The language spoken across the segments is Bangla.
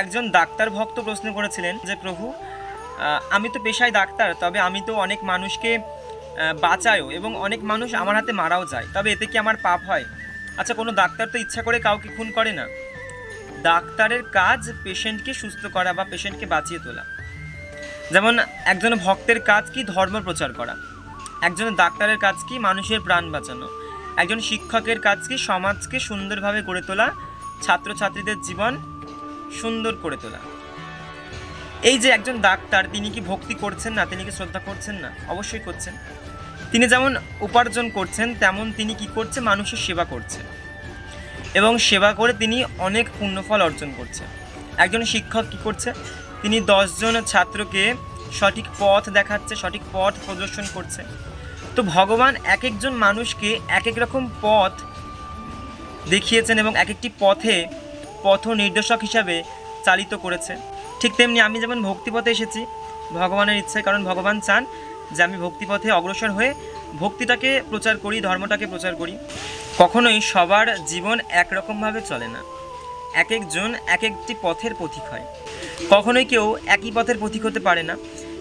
একজন ডাক্তার ভক্ত প্রশ্ন করেছিলেন যে, প্রভু আমি তো পেশায় ডাক্তার, তবে আমি তো অনেক মানুষকে বাঁচায়ও এবং অনেক মানুষ আমার হাতে মারাও যায়। তবে এতে কি আমার পাপ হয়? আচ্ছা কোনো ডাক্তার তো ইচ্ছা করে কাউকে খুন করে না। ডাক্তারের কাজ পেশেন্টকে সুস্থ করা বা পেশেন্টকে বাঁচিয়ে তোলা। যেমন একজন ভক্তের কাজ কি ধর্ম প্রচার করা? একজন ডাক্তারের কাজ কি মানুষের প্রাণ বাঁচানো? একজন শিক্ষকের কাজ কি সমাজকে সুন্দরভাবে গড়ে তোলা? ছাত্রছাত্রীদের জীবন সুন্দর করে তোলা। এই যে একজন ডাক্তার, তিনি কি ভক্তি করছেন না? তিনি কি শ্রদ্ধা করছেন না? অবশ্যই করছেন। তিনি যেমন উপার্জন করছেন, তেমন তিনি কি করছে? মানুষের সেবা করছেন এবং সেবা করে তিনি অনেক পুণ্যফল অর্জন করছেন একজন শিক্ষক কি করছে? তিনি দশজন ছাত্রকে সঠিক পথ দেখাচ্ছে, সঠিক পথ প্রদর্শন করছে। তো ভগবান এক একজন মানুষকে এক এক রকম পথ দেখিয়েছেন এবং এক একটি পথে পথ নির্দেশক হিসাবে চালিত করেছে। ঠিক তেমনি আমি যেমন ভক্তিপথে এসেছি, ভগবানের ইচ্ছায়, কারণ ভগবান চান যে আমি ভক্তিপথে অগ্রসর হয়ে ভক্তিটাকে প্রচার করি, ধর্মটাকে প্রচার করি। কখনোই সবার জীবন একরকমভাবে চলে না। এক একজন এক একটি পথের পথিক হয়। কখনোই কেউ একই পথের পথিক হতে পারে না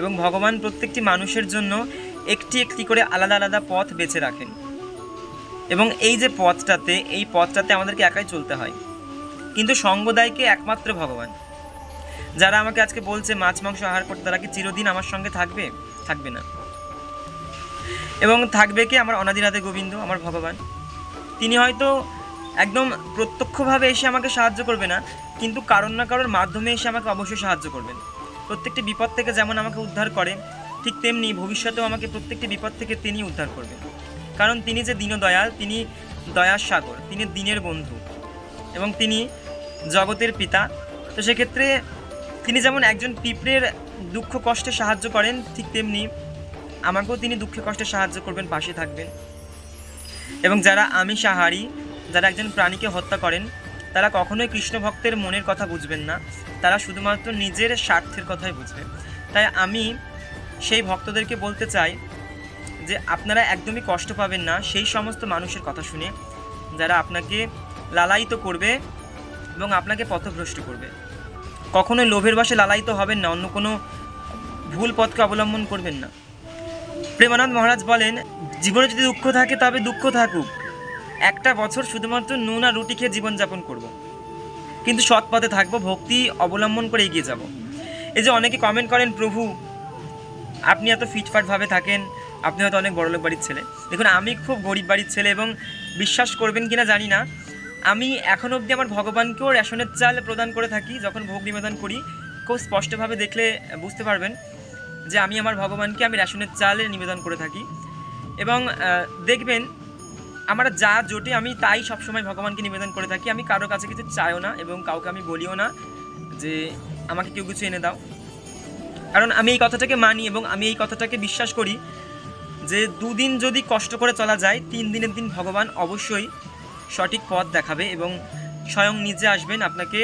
এবং ভগবান প্রত্যেকটি মানুষের জন্য একটি একটি করে আলাদা আলাদা পথ বেছে রাখেন। এবং এই যে পথটাতে, এই পথটাতে আমাদেরকে একাই চলতে হয়। কিন্তু সঙ্গদায়কে একমাত্র ভগবান? যারা আমাকে আজকে বলছে মাছ, মাংস, আহার করতে, তারা কি চিরদিন আমার সঙ্গে থাকবে? থাকবে না। এবং থাকবে কি? আমার অনাদিরাধে গোবিন্দ, আমার ভগবান। তিনি হয়তো একদম প্রত্যক্ষভাবে এসে আমাকে সাহায্য করবে না, কিন্তু কারণ না কারোর মাধ্যমে এসে আমাকে অবশ্যই সাহায্য করবেন। প্রত্যেকটি বিপদ থেকে যেমন আমাকে উদ্ধার করে, ঠিক তেমনি ভবিষ্যতেও আমাকে প্রত্যেকটি বিপদ থেকে তিনি উদ্ধার করবেন। কারণ তিনি যে দীনদয়াল, তিনি দয়ার সাগর, তিনি দিনের বন্ধু। এবং তিনি জগতের পিতা। তো সেক্ষেত্রে তিনি যেমন একজন পিঁপড়ের দুঃখ, কষ্টে সাহায্য করেন, ঠিক তেমনি আমাকেও তিনি দুঃখে, কষ্টে সাহায্য করবেন, পাশে থাকবেন। এবং যারা আমিষাহারী যারা একজন প্রাণীকে হত্যা করেন, তারা কখনোই কৃষ্ণ ভক্তের মনের কথা বুঝবেন না। তারা শুধুমাত্র নিজের স্বার্থের কথাই বুঝবে। তাই আমি সেই ভক্তদেরকে বলতে চাই যে, আপনারা একদমই কষ্ট পাবেন না সেই সমস্ত মানুষের কথা শুনে। যারা আপনাকে লালায়িত করবে এবং আপনাকে পথভ্রষ্ট করবে। কখনোই লোভের বসে লালায়িত হবেন না, অন্য কোনো ভুল পথকে অবলম্বন করবেন না। প্রেমানন্দ মহারাজ বলেন, জীবনে যদি দুঃখ থাকে, তবে দুঃখ থাকুক। একটা বছর শুধুমাত্র নুন আর রুটি খেয়ে জীবনযাপন করব। কিন্তু সৎ পথে থাকব, ভক্তি অবলম্বন করে এগিয়ে যাব। এই যে অনেকে কমেন্ট করেন, প্রভু, আপনি এত ফিটফাটভাবে থাকেন, আপনি হয়তো অনেক বড়লোক বাড়ির ছেলে। দেখুন, আমি খুব গরিব বাড়ির ছেলে এবং বিশ্বাস করবেন কিনা জানি না আমি এখন অবধি আমার ভগবানকেও রেশনের চাল প্রদান করে থাকি, যখন ভোগ নিবেদন করি, খুব স্পষ্টভাবে দেখলে বুঝতে পারবেন যে আমি আমার ভগবানকে আমি রেশনের চালে নিবেদন করে থাকি। এবং দেখবেন আমার যা জোটে আমি তাই সবসময় ভগবানকে নিবেদন করে থাকি। আমি কারও কাছে কিছু চাইও না এবং কাউকে আমি বলিও না যে আমাকে কেউ কিছু এনে দাও। কারণ আমি এই কথাটাকে মানি এবং আমি এই কথাটাকে বিশ্বাস করি যে দুদিন যদি কষ্ট করে চলা যায়, তিন দিনের দিন ভগবান অবশ্যই সঠিক পথ দেখাবে এবং স্বয়ং নিজে আসবেন আপনাকে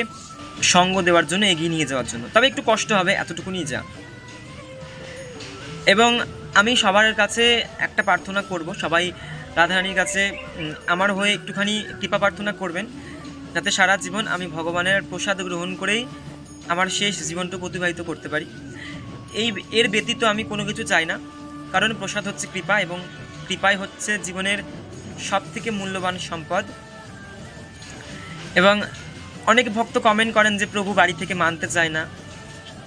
সঙ্গ দেওয়ার জন্য, এগিয়ে নিয়ে যাওয়ার জন্য। তবে একটু কষ্ট হবে, এতটুকুনি যা। এবং আমি সবার কাছে একটা প্রার্থনা করব, সবাই রাধারানীর কাছে আমার হয়ে একটুখানি কৃপা প্রার্থনা করবেন, যাতে সারা জীবন আমি ভগবানের প্রসাদ গ্রহণ করেই আমার শেষ জীবনটুকু অতিবাহিত করতে পারি। এই, এর ব্যতীত আমি কোনো কিছু চাই না, কারণ প্রসাদ হচ্ছে কৃপা এবং কৃপাই হচ্ছে জীবনের সব থেকে মূল্যবান সম্পদ। এবং অনেক ভক্ত কমেন্ট করেন যে, প্রভু বাড়ি থেকে মানতে চায় না।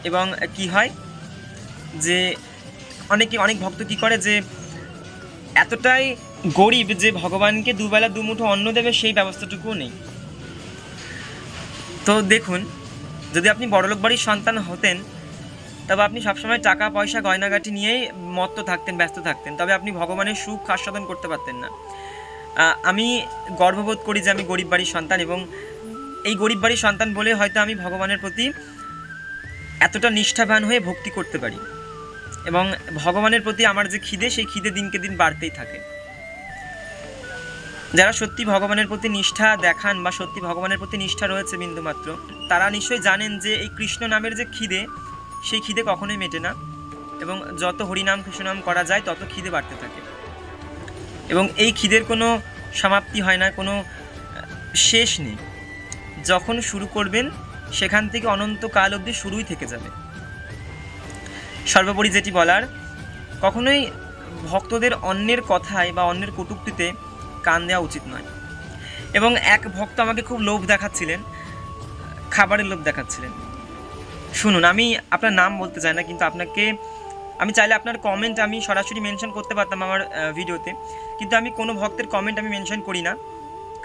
এবং কি হয়? যে, অনেকে, অনেক ভক্ত কি করে যে, এতটাই গরিব যে, ভগবানকে দুবেলা দুমুঠো অন্ন দেবে, সেই ব্যবস্থাটুকুও নেই। তো দেখুন, যদি আপনি বড়লোক বাড়ির সন্তান হতেন, তবে আপনি সবসময় টাকা, পয়সা, গয়নাগাটি নিয়েই মত্ত থাকতেন, ব্যস্ত থাকতেন। তবে আপনি ভগবানের সুখ আস্বাদন করতে পারতেন না। আমি গর্ববোধ করি যে আমি গরিব বাড়ির সন্তান এবং এই গরিব বাড়ির সন্তান বলে হয়তো আমি ভগবানের প্রতি এতটা নিষ্ঠাবান হয়ে ভক্তি করতে পারি। এবং ভগবানের প্রতি আমার যে খিদে, সেই খিদে দিনকে দিন বাড়তেই থাকে। যারা সত্যি ভগবানের প্রতি নিষ্ঠা দেখান বা সত্যি ভগবানের প্রতি নিষ্ঠা রয়েছে বিন্দুমাত্র, তারা নিশ্চয়ই জানেন যে এই কৃষ্ণ নামের যে খিদে, সেই খিদে কখনোই মেটে না। এবং যত হরিনাম কৃষ্ণনাম করা যায়, তত খিদে বাড়তে থাকে। এবং এই খিদের কোনো সমাপ্তি হয় না, কোনো শেষ নেই। যখন শুরু করবেন, সেখান থেকে অনন্তকাল অবধি শুরুই থেকে যাবে। সর্বোপরি যেটি বলার, কখনোই ভক্তদের অন্যের কথায় বা অন্যের কটূক্তিতে কান দেওয়া উচিত নয়। এবং এক ভক্ত আমাকে খুব লোভ দেখাচ্ছিলেন, খাবারের লোভ দেখাচ্ছিলেন। শুনুন, আমি আপনার নাম বলতে চাই না, কিন্তু আপনাকে আমি চাইলে আপনার কমেন্ট আমি সরাসরি মেনশন করতে পারতাম আমার ভিডিওতে কিন্তু আমি কোনো ভক্তের কমেন্ট আমি মেনশন করি না।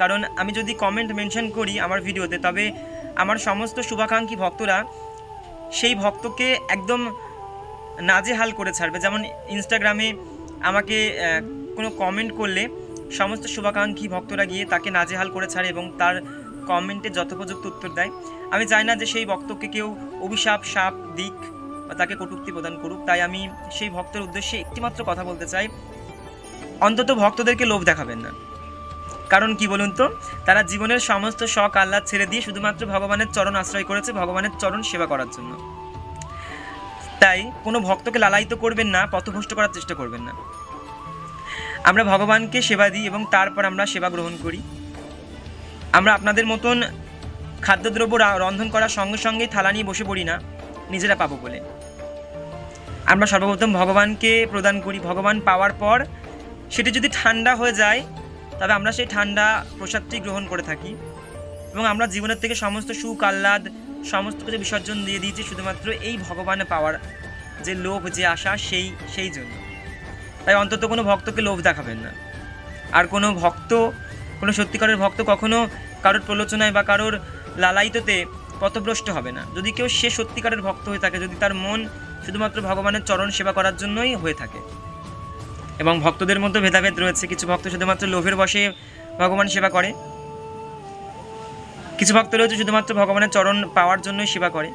কারণ আমি যদি কমেন্ট মেনশন করি আমার ভিডিওতে তবে আমার সমস্ত শুভাকাঙ্ক্ষী ভক্তরা সেই ভক্তকে একদম নাজেহাল করে ছাড়বে। যেমন ইনস্টাগ্রামে আমাকে কোনো কমেন্ট করলে সমস্ত শুভাকাঙ্ক্ষী ভক্তরা গিয়ে তাকে নাজেহাল করে ছাড়ে এবং তার কমেন্টে যথোপযুক্ত উত্তর দেয়। আমি চাই না যে সেই ভক্তকে কেউ অভিশাপ, সাপ, দিক বা তাকে কটূক্তি প্রদান করুক, তাই আমি সেই ভক্তের উদ্দেশ্যে একটিমাত্র কথা বলতে চাই। অন্তত ভক্তদেরকে লোভ দেখাবেন না। কারণ কি বলুন তো? তারা জীবনের সমস্ত শখ আহ্লাদ ছেড়ে দিয়ে শুধুমাত্র ভগবানের চরণ আশ্রয় করেছে, ভগবানের চরণ সেবা করার জন্য। তাই কোনো ভক্তকে লালায়িত করবেন না, পথভ্রষ্ট করার চেষ্টা করবেন না। আমরা ভগবানকে সেবা দিই এবং তারপর আমরা সেবা গ্রহণ করি। আমরা আপনাদের মতন খাদ্যদ্রব্য রন্ধন করার সঙ্গে সঙ্গেই থালা নিয়ে বসে পড়ি না, নিজেরা পাবো বলে। আমরা সর্বপ্রথম ভগবানকে প্রদান করি, ভগবান পাওয়ার পর সেটি যদি ঠান্ডা হয়ে যায়, তবে আমরা সেই ঠান্ডা প্রসাদটি গ্রহণ করে থাকি। এবং আমরা জীবনের থেকে সমস্ত সুখ, আহ্লাদ, সমস্ত কিছু বিসর্জন দিয়ে দিয়েছি শুধুমাত্র এই ভগবানে পাওয়ার যে লোভ, যে আশা, সেই সেই জন্য। তাই অন্তত কোনো ভক্তকে লোভ দেখাবেন না। আর কোনো ভক্ত, কোনো সত্যিকারের ভক্ত কখনো কারোর প্রলোচনায় বা কারোর লালায়িততে পথভ্রষ্ট হবে না। যদি কেউ সে সত্যিকারের ভক্ত হয়ে থাকে, যদি তার মন শুধুমাত্র ভগবানের চরণ সেবা করার জন্যই হয়ে থাকে। এবং ভক্তদের মধ্যে ভেদাভেদ রয়েছে। কিছু ভক্ত শুধুমাত্র লোভের বসে ভগবান সেবা করে। কিছু ভক্ত রয়েছে শুধুমাত্র ভগবানের চরণ পাওয়ার জন্যই সেবা করে।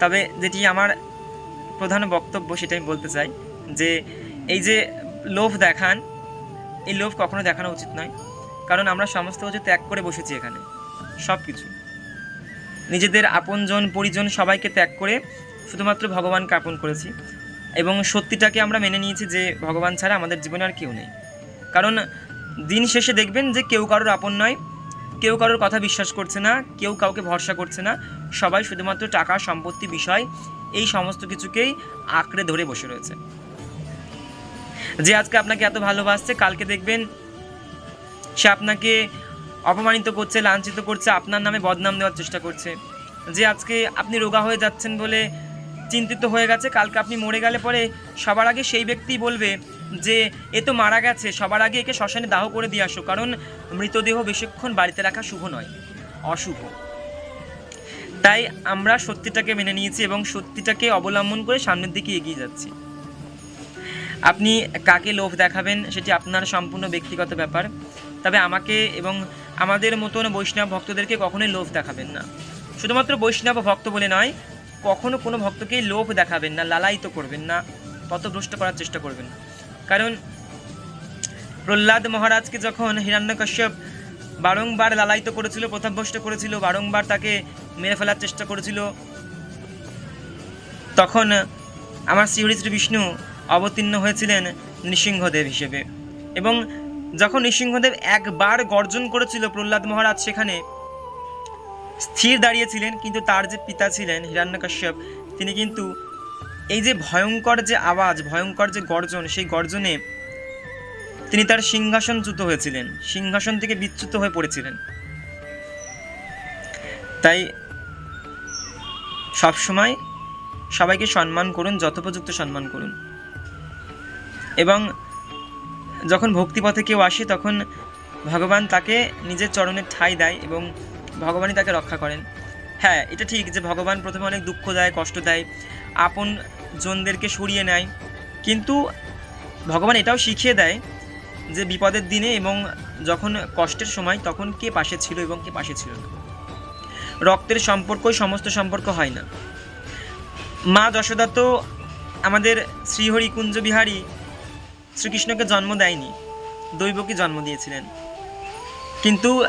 তবে যেটি আমার প্রধান বক্তব্য সেটা আমি বলতে চাই যে, এই যে লোভ দেখান, এই লোভ কখনো দেখানো উচিত নয়। কারণ আমরা সমস্ত কিছু ত্যাগ করে বসেছি এখানে। সব কিছু নিজেদের আপনজন, পরিজন সবাইকে ত্যাগ করে শুধুমাত্র ভগবানকে আপন করেছি। এবং সত্যিটাকে আমরা মেনে নিয়েছি যে ভগবান ছাড়া আমাদের জীবনে আর কেউ নেই। কারণ দিন শেষে দেখবেন যে কেউ কারোর আপন নয়, কেউ কারোর কথা বিশ্বাস করছে না, কেউ কাউকে ভরসা করছে না। সবাই শুধুমাত্র টাকা, সম্পত্তি, বিষয়, এই সমস্ত কিছুকেই আঁকড়ে ধরে বসে রয়েছে। যে আজকে আপনাকে এত ভালোবাসছে, কালকে দেখবেন সে আপনাকে অপমানিত করছে, লাঞ্ছিত করছে, আপনার নামে বদনাম দেওয়ার চেষ্টা করছে। যে আজকে আপনি রোগা হয়ে যাচ্ছেন বলে চিন্তিত হয়ে গেছে। কালকে আপনি মরে গেলে পরে সবার আগে সেই ব্যক্তিই বলবে যে, এ তো মারা গেছে, সবার আগে একে শ্মশানে দাহ করে দিয়ে আসো, কারণ মৃতদেহ বেশিক্ষণ বাড়িতে রাখা শুভ নয়, অশুভ। তাই আমরা সত্যিটাকে মেনে নিয়েছি এবং সত্যিটাকে অবলম্বন করে সামনের দিকে এগিয়ে যাচ্ছি। আপনি কাকে লোভ দেখাবেন সেটি আপনার সম্পূর্ণ ব্যক্তিগত ব্যাপার, তবে আমাকে এবং আমাদের মতন বৈষ্ণব ভক্তদেরকে কখনোই লোভ দেখাবেন না। শুধুমাত্র বৈষ্ণব ভক্ত বলে নয় কখনো কোনো ভক্তকেই লোভ দেখাবেন না, লালায়িত করবেন না, পথভ্রষ্ট করার চেষ্টা করবেন কারণ প্রহ্লাদ মহারাজকে যখন হিরণ্যকশ্যপ বারংবার লালায়িত করেছিল, পথভ্রষ্ট করেছিল, বারংবার তাকে মেরে ফেলার চেষ্টা করেছিল, তখন আমার শ্রীহরি শ্রী বিষ্ণু অবতীর্ণ হয়েছিলেন নৃসিংহদেব হিসেবে। এবং যখন নৃসিংহদেব একবার গর্জন করেছিল প্রহ্লাদ মহারাজ সেখানে স্থির দাঁড়িয়েছিলেন, কিন্তু তার যে পিতা ছিলেন হিরণ্যকশ্যপ, তিনি কিন্তু এই যে ভয়ঙ্কর যে আওয়াজ, ভয়ঙ্কর যে গর্জন, সেই গর্জনে তিনি তার সিংহাসনচ্যুত হয়েছিলেন, সিংহাসন থেকে বিচ্যুত হয়ে পড়েছিলেন। তাই সবসময় সবাইকে সম্মান করুন, যথোপযুক্ত সম্মান করুন। এবং যখন ভক্তিপথে কেউ আসে, তখন ভগবান তাকে নিজের চরণে ঠাঁই দেয় এবং ভগবানই তাকে রক্ষা করেন। হ্যাঁ এটা ঠিক যে ভগবান প্রথমে অনেক দুঃখ দেয়, কষ্ট দেয়, আপন জনদেরকে সরিয়ে নেয়। কিন্তু ভগবান এটাও শিখিয়ে দেয় যে বিপদের দিনে এবং যখন কষ্টের সময় তখন কে পাশে ছিল এবং কে পাশে ছিল না। রক্তের সম্পর্কই সমস্ত সম্পর্ক হয় না। মা যশোদা তো আমাদের শ্রীহরি কুঞ্জ বিহারী শ্রীকৃষ্ণকে জন্ম দেয়নি, দৈবকে জন্ম দিয়েছিলেন। কিন্তু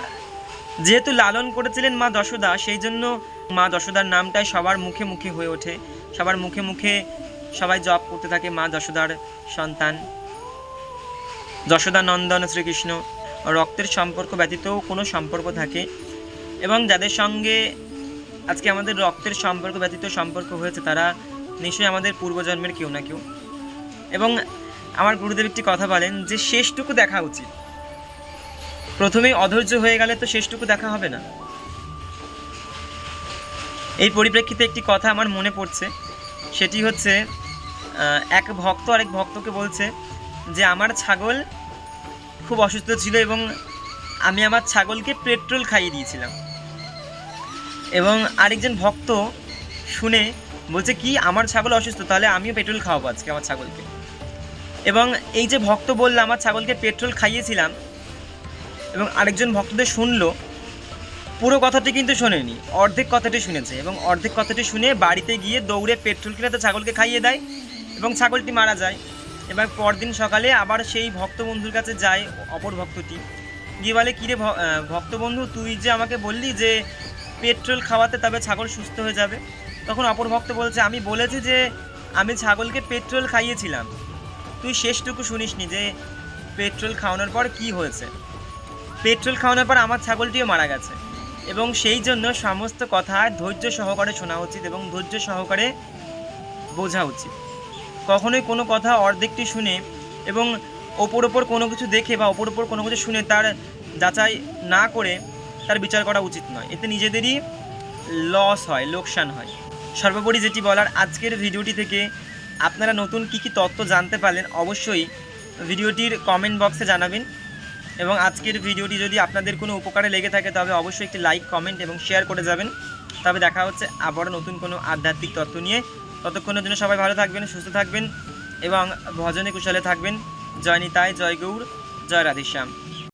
যেহেতু লালন করেছিলেন মা যশোদা সেই জন্য মা যশোদার নামটাই সবার মুখে মুখে হয়ে ওঠে। সবার মুখে মুখে সবাই জপ করতে থাকে মা যশোদার সন্তান। যশোদা নন্দন শ্রীকৃষ্ণ, রক্তের সম্পর্ক ব্যতীতও কোনো সম্পর্ক থাকে। এবং যাদের সঙ্গে আজকে আমাদের রক্তের সম্পর্ক ব্যতীত সম্পর্ক হয়েছে, তারা নিশ্চয়ই আমাদের পূর্বজন্মের কেউ না কেউ। এবং আমার গুরুদেব একটি কথা বলেন যে, শেষটুকু দেখা উচিত। প্রথমেই অধৈর্য হয়ে গেলে তো শেষটুকু দেখা হবে না। এই পরিপ্রেক্ষিতে একটি কথা আমার মনে পড়ছে। সেটি হচ্ছে এক ভক্ত আরেক ভক্তকে বলছে যে, আমার ছাগল খুব অসুস্থ ছিল এবং আমি আমার ছাগলকে পেট্রোল খাইয়ে দিয়েছিলাম। এবং আরেকজন ভক্ত শুনে বলছে, কি, আমার ছাগল অসুস্থ? তাহলে আমিও পেট্রোল খাওয়াবো আজকে আমার ছাগলকে। এবং এই যে ভক্ত বলল, আমার ছাগলকে পেট্রোল খাইয়েছিলাম এবং আরেকজন ভক্তদের শুনলো, পুরো কথাটি কিন্তু শোনেনি, অর্ধেক কথাটি শুনেছে এবং অর্ধেক কথাটি শুনে বাড়িতে গিয়ে দৌড়ে পেট্রোল কিনে তো ছাগলকে খাইয়ে দেয় এবং ছাগলটি মারা যায়। এবার পরদিন সকালে আবার সেই ভক্ত বন্ধুর কাছে যায়, অপর ভক্তটি। গিয়ে বলে, কিরে ভক্ত বন্ধু, তুই যে আমাকে বললি যে পেট্রোল খাওয়াতে তবে ছাগল সুস্থ হয়ে যাবে? তখন অপর ভক্ত বলছে, আমি বলেছি যে আমি ছাগলকে পেট্রোল খাইয়েছিলাম। তুই শেষটুকু শুনিসনি যে পেট্রোল খাওয়ানোর পর কি হয়েছে? পেট্রোল খাওয়ানোর পর আমার ছাগলটিও মারা গেছে। এবং সেই জন্য সমস্ত কথা ধৈর্য সহকারে শোনা উচিত এবং ধৈর্য সহকারে বোঝা উচিত। কখনোই কোনো কথা অর্ধেকটি শুনে এবং ওপর ওপর কোনো কিছু দেখে বা ওপর ওপর কোনো কিছু শুনে তার যাচাই না করে তার বিচার করা উচিত নয়। এতে নিজেদেরই লস হয়, লোকসান হয়। সর্বোপরি যেটি বলার, আজকের ভিডিওটি থেকে আপনারা নতুন কী কী তথ্য জানতে পারলেন অবশ্যই ভিডিওটির কমেন্ট বক্সে জানাবেন। এবং আজকের ভিডিওটি যদি আপনাদের কোনো উপকারে লেগে থাকে, তবে অবশ্যই একটি লাইক, কমেন্ট এবং শেয়ার করে যাবেন। তবে দেখা হচ্ছে আবারও নতুন কোনো আধ্যাত্মিক তথ্য নিয়ে। ততক্ষণের জন্য সবাই ভালো থাকবেন, সুস্থ থাকবেন এবং ভজনে কুশলে থাকবেন। জয় নিতাই, জয় গৌর, জয় রাধেশ্যাম।